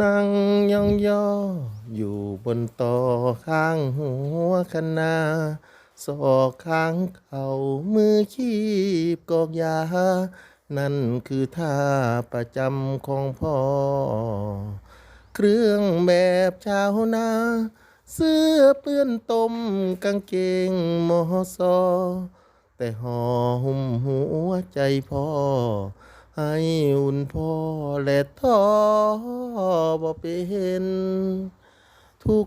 นั่งยองยออยู่บนต่อข้างหัวคณาศอกข้างเขามือคีบกอกยา นั่นคือท่าประจำของพ่อ เครื่องแบบชาวนา เสื้อเปื้อนตมกางเกงมอซอแต่ห่อหุ้มหัวใจพ่อ ให้อุ่นพ่อและท้อบ่เป็นทุก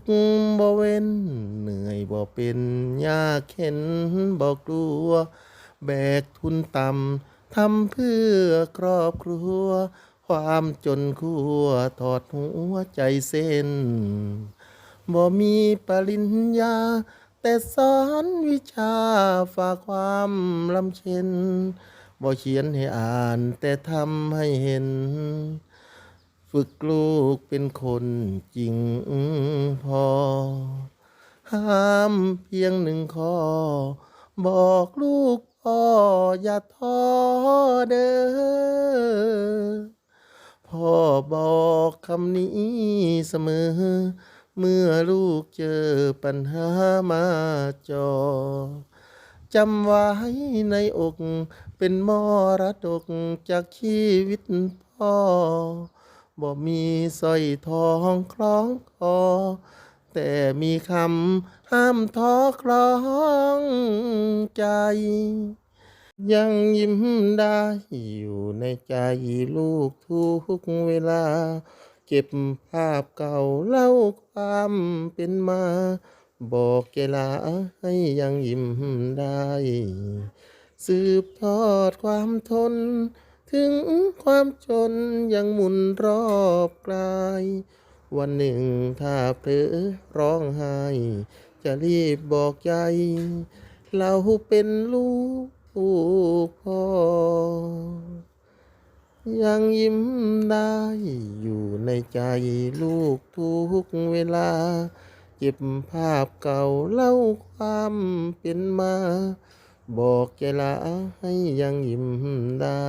บ่เว้นเหนื่อยบ่เป็นยากเข็นบ่กลัว แบกทุนต่ำทำเพื่อครอบครัว ความจนคั่วถอดหัวใจเส้นบ่มีปริญญา แต่สอนวิชาฝากความลำเค็น บ่เขียนให้อ่านแต่ทำให้เห็น ฝึกลูกเป็นคนจริงพอ ห้ามเพียงหนึ่งข้อ บอกลูกพ่ออย่าท้อเด้อพ่อบอกคำนี้เสมอ เมื่อลูกเจอปัญหามาจอจำไว้ในอก เป็นมรดกจากชีวิตพ่อ บ่มีสร้อยทองคล้องคอ แต่มีคำห้ามท้อคล้องใจ ยังยิ้มได้อยู่ในใจลูกทุกเวลา เก็บภาพเก่าเล่าความเป็นมา บอกเกลาให้ยังยิ้มได้ สืบทอดความทน ถึงความจนยังหมุนรอบกลาย วันหนึ่งถ้าเผลอร้องไห้ จะรีบบอกใจ เราเป็นลูกพ่อ ยังยิ้มได้อยู่ในใจลูกทุกเวลาเก็บภาพเก่าเล่าความเป็นมา บอกแกลาให้ยังยิ้มได้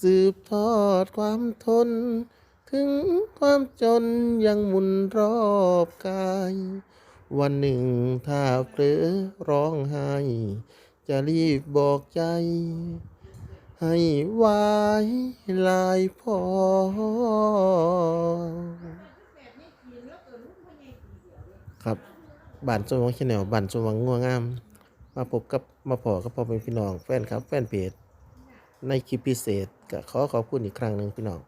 สืบทอดความทน ถึงความจนยังหมุนรอบกาย วันหนึ่งถ้าเผลอร้องไห้ จะรีบบอกใจ ให้วายลายพอครับบ้านสมวังชาแนลบ้านสมวังงัวงาม มาพบกับมาพอกับพ่อเป็นพี่น้องแฟนครับแฟนเพจในคลิปพิเศษก็ขอขอบคุณอีกครั้งหนึ่งพี่น้อง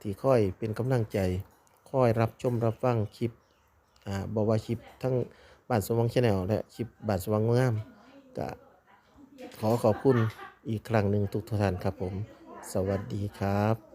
ที่คอยเป็นกำลังใจคอยรับชมรับฟังคลิปอ่าบอกว่าคลิปทั้งบ้านสมหวังชาแนลและคลิปบ้านสวังงัวงามก็ขอขอบคุณอีกครั้งหนึ่งทุกท่านครับผม สวัสดีครับ